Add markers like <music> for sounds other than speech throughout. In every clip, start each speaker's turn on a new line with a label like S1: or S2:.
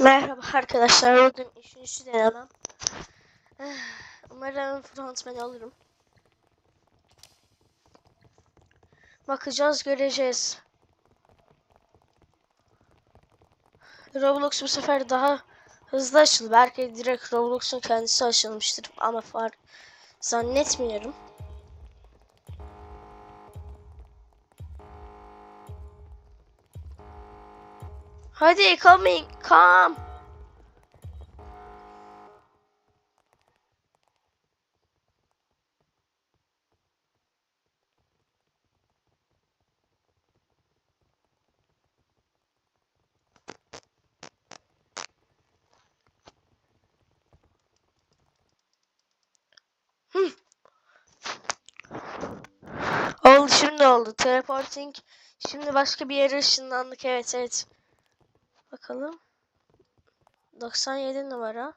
S1: Merhaba arkadaşlar. Bugün üçüncü denemem. Eh, <sighs> Umarım frontman olurum. Bakacağız, göreceğiz. Roblox bu sefer daha hızlı açıldı. Belki direkt Roblox'un kendisi açılmıştır ama far zannetmiyorum. Hadi coming, come. Oldu şimdi oldu. Teleporting. Şimdi başka bir yere ışınlandık. Evet evet. Bakalım. 97 numara.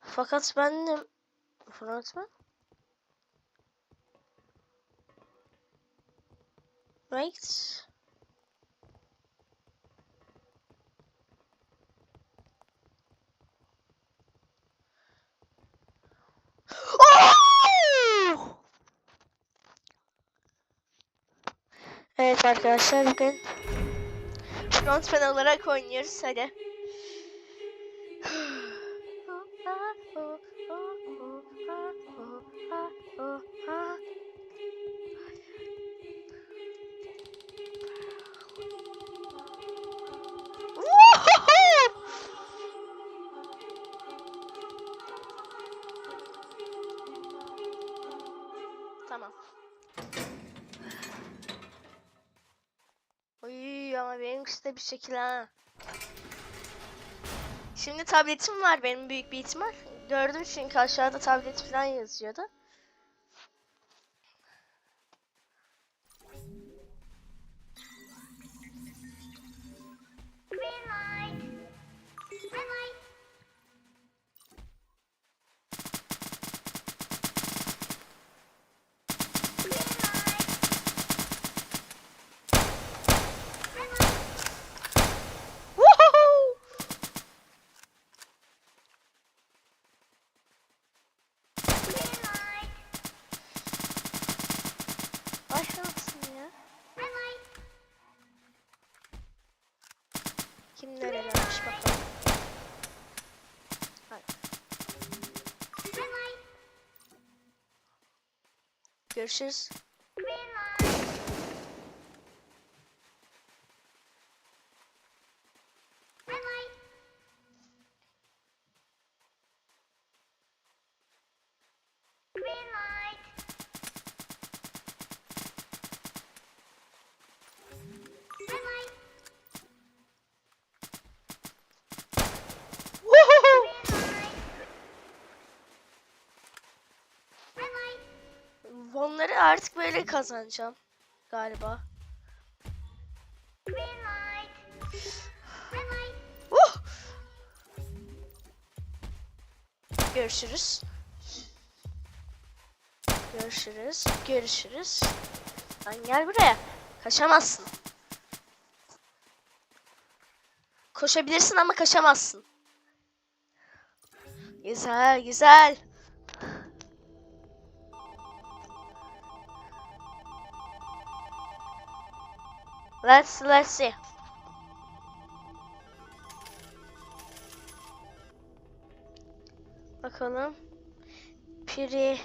S1: Fakat ben de frontman. Right. Oh! Evet arkadaşlar bugün frontman olarak oynuyoruz hadi. Uy ama benimkisi de bir şekil ha. Şimdi tabletim var benim büyük bir ihtimal. Gördüm çünkü aşağıda tablet falan yazıyordu. Görüşürüz.
S2: Green light.
S1: Böyle kazanacağım galiba. Uh! Görüşürüz. Görüşürüz. Görüşürüz. Lan gel buraya. Kaçamazsın. Koşabilirsin ama kaçamazsın. Güzel, güzel. Let's let's see. Bakalım. Piri.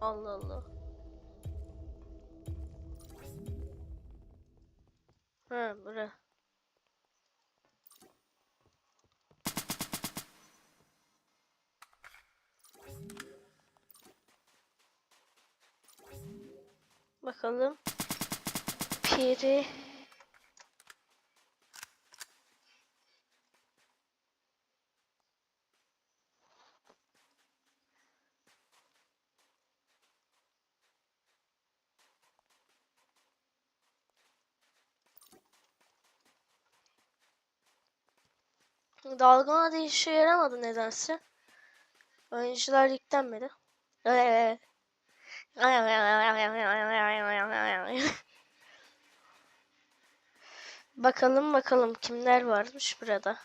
S1: Allah Allah. Ha, bura. Bakalım. Piri. Dalgana da işe yaramadı nedense. Oyuncular yüklenmedi. Evet. Bakalım bakalım kimler varmış burada.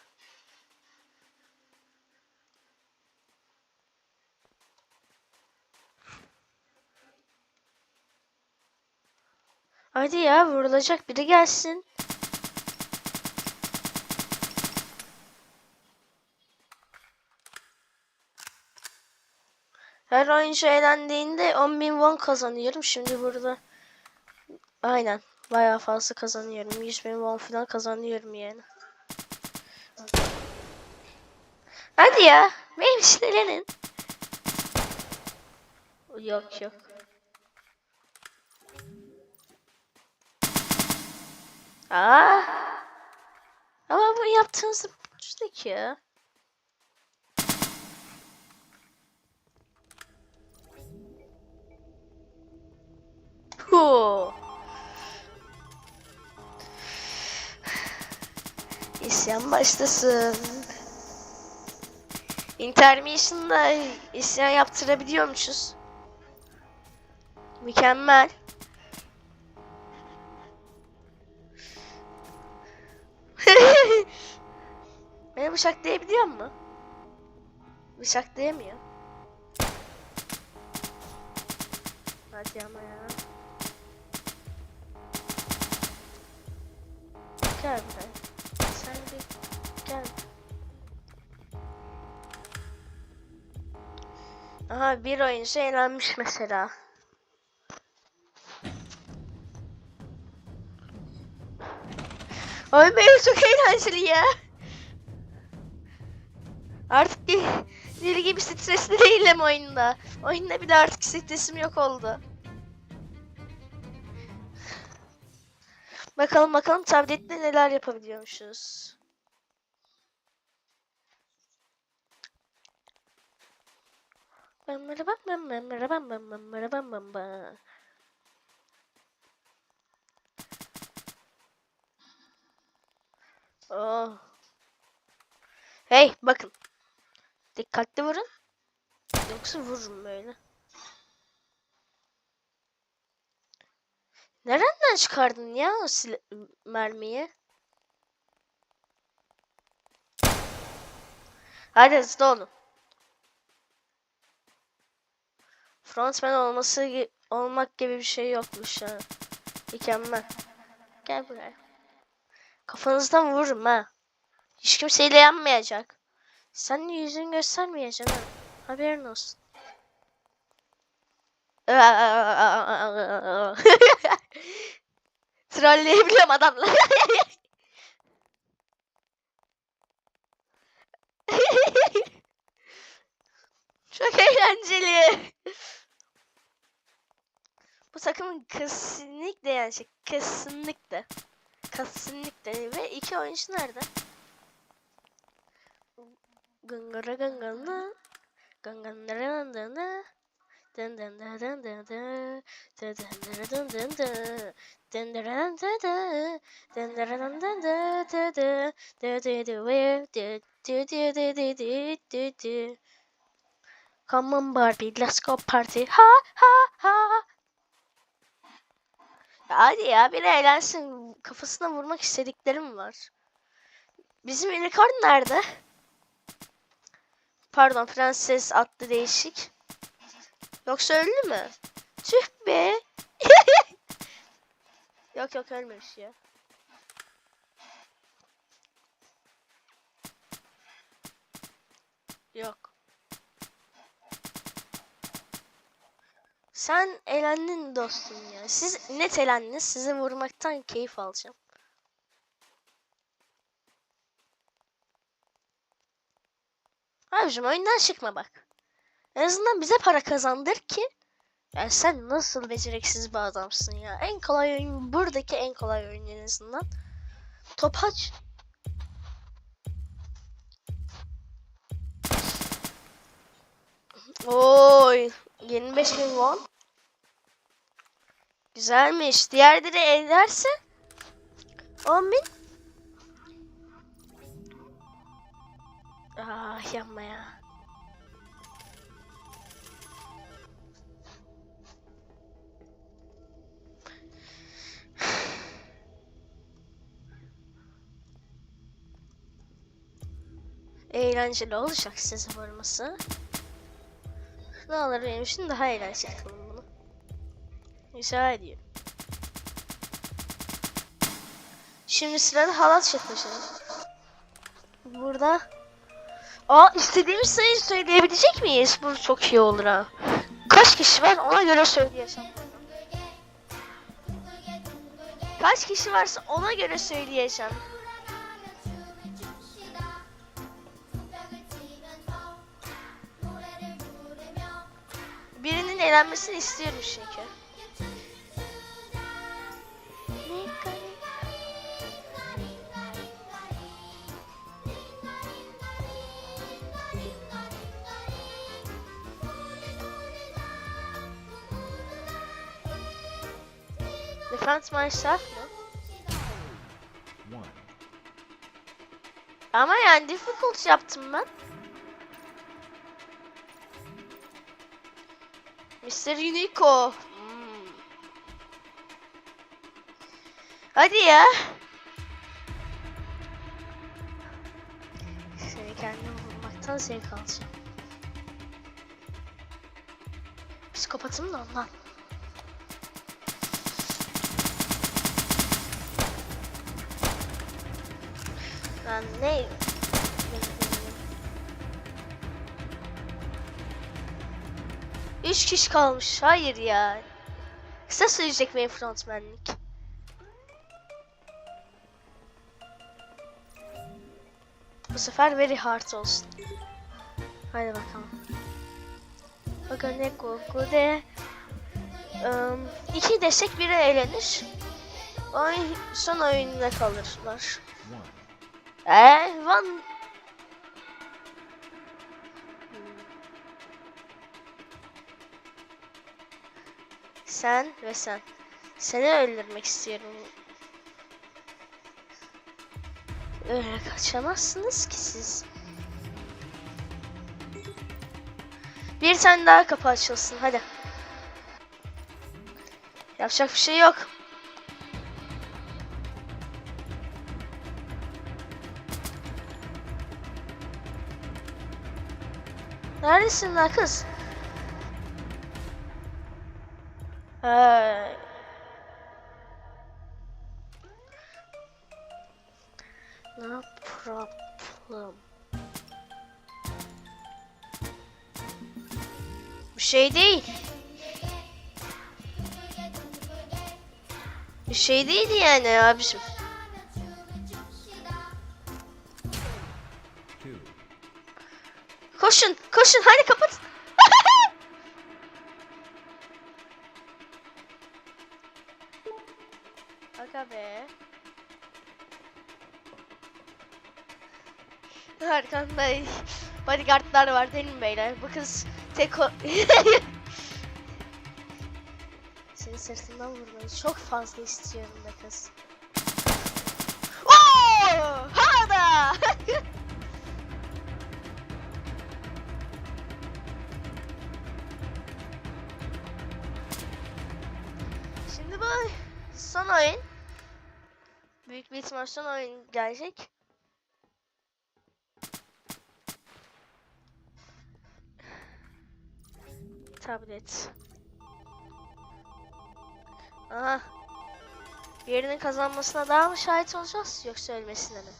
S1: Hadi ya vurulacak biri gelsin. Her oyuncu eğlendiğinde 10.000 won kazanıyorum. Şimdi burada aynen bayağı fazla kazanıyorum. 100.000 won falan kazanıyorum yani. Hadi ya. Benim işlerin. Yok yok. Aa. Ama bu yaptığınız uçtuk ya. İsyan başlasın. Intermission'da isyan yaptırabiliyormuşuz. Mükemmel. <laughs> Beni bıçaklayabiliyor mu? Bıçaklayamıyor. Hadi ama ya. Gel Aha bir oyuncu eğlenmiş mesela. Ay benim çok eğlenceli ya. Artık deli gibi stresli değilim oyunda. Oyunda bir de artık stresim yok oldu. Bakalım bakalım tablette neler yapabiliyormuşuz. Oh. Hey bakın. Dikkatli vurun. Yoksa vururum böyle. Nereden çıkardın ya o mermiyi? Hadi hızlı olun. Frontman olması olmak gibi bir şey yokmuş ha. Mükemmel. Gel buraya. Kafanızdan vururum ha. Hiç kimseyle yanmayacak. Sen yüzünü göstermeyeceksin ha. Haberin olsun. <laughs> Trolleyebiliyorum adamla. <laughs> Çok eğlenceli. Bu takımın kesinlikle yani şey, kesinlikle kesinlikle ve iki oyuncu nerede? Gangara gangana gangara gangana dın. Come on Barbie, let's go party. Ha ha ha. Hadi ya biri eğlensin. Kafasına vurmak istediklerim var. Bizim unicorn nerede? Pardon prenses attı değişik. Yoksa öldü mü? Tüh be. <laughs> yok yok ölmemiş ya. Yok. Sen elendin dostum ya. Siz net elendiniz. Sizi vurmaktan keyif alacağım. Abicim oyundan çıkma bak. En azından bize para kazandır ki. Ya sen nasıl beceriksiz bir adamsın ya. En kolay oyun buradaki en kolay oyun en azından. Topaç. Oy. 25 bin won. Güzelmiş. Diğerleri ederse 10 bin. Ah yapma ya. Eğlenceli olacak size varması. Ne olur benim için daha eğlenceli kılın bunu. Rica ediyorum. Şimdi sırada halat çekmişim. Burada Aa istediğimiz sayıyı söyleyebilecek miyiz? Bu çok iyi olur ha. Kaç kişi var ona göre söyleyeceğim. Kaç kişi varsa ona göre söyleyeceğim. Birinin eğlenmesini istiyorum çünkü. Defense myself mı? Ama yani difficult yaptım ben. Mr. Unico. Hmm. Hadi ya. Seni kendimi vurmaktan zevk alacağım. Psikopatım da ondan. Ben neyim? 3 kişi kalmış. Hayır ya. Kısa sürecek benim frontmenlik. Bu sefer very hard olsun. Haydi bakalım. Bakın ne korku de. Um, iki destek biri eğlenir. Oyun, son oyununa kalırlar. Eee, one Sen ve sen. Seni öldürmek istiyorum. Öyle kaçamazsınız ki siz. Bir tane daha kapı açılsın hadi. Yapacak bir şey yok. Neredesin lan kız? No problem. Bir şey değil. Bir şey değildi yani abiciğim. Koşun, koşun, hadi kapat. Bodyguardlar var değil mi beyler? Bu kız tek o... <laughs> Seni sırtından vurmayı çok fazla istiyorum be kız. Oo! Hada! <laughs> Şimdi bu son oyun. Büyük bir ihtimal son oyun gelecek. Tablet. Aha. Birinin kazanmasına daha mı şahit olacağız yoksa ölmesine mi?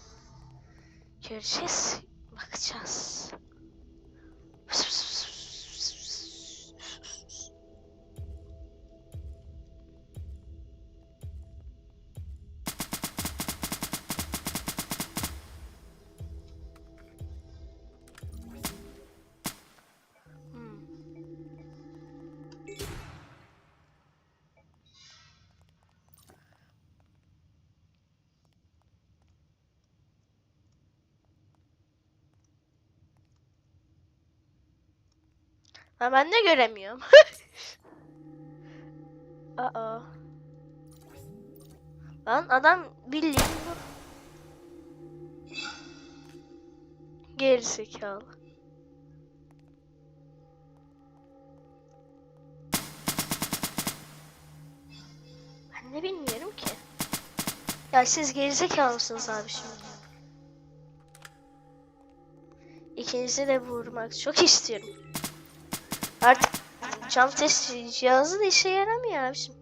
S1: Göreceğiz. Bakacağız. Ha ben de göremiyorum. <laughs> Aa. Lan adam bildiğin bu. Gerizekalı. Ben de bilmiyorum ki. Ya siz gerizekalı mısınız abi şimdi? ikinizi de vurmak çok istiyorum. Artık test cihazı da işe yaramıyor abiciğim.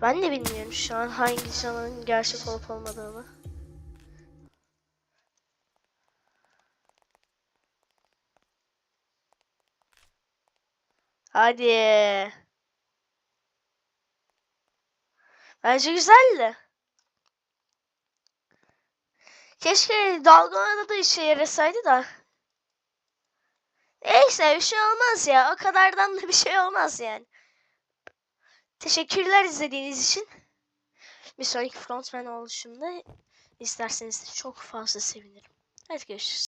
S1: Ben de bilmiyorum şu an hangi camın gerçek olup olmadığını. Hadi. Bence güzeldi. Keşke dalgalada da işe yarasaydı da. Neyse bir şey olmaz ya. O kadardan da bir şey olmaz yani. Teşekkürler izlediğiniz için. Bir sonraki frontman oluşumda isterseniz de çok fazla sevinirim. Hadi görüşürüz.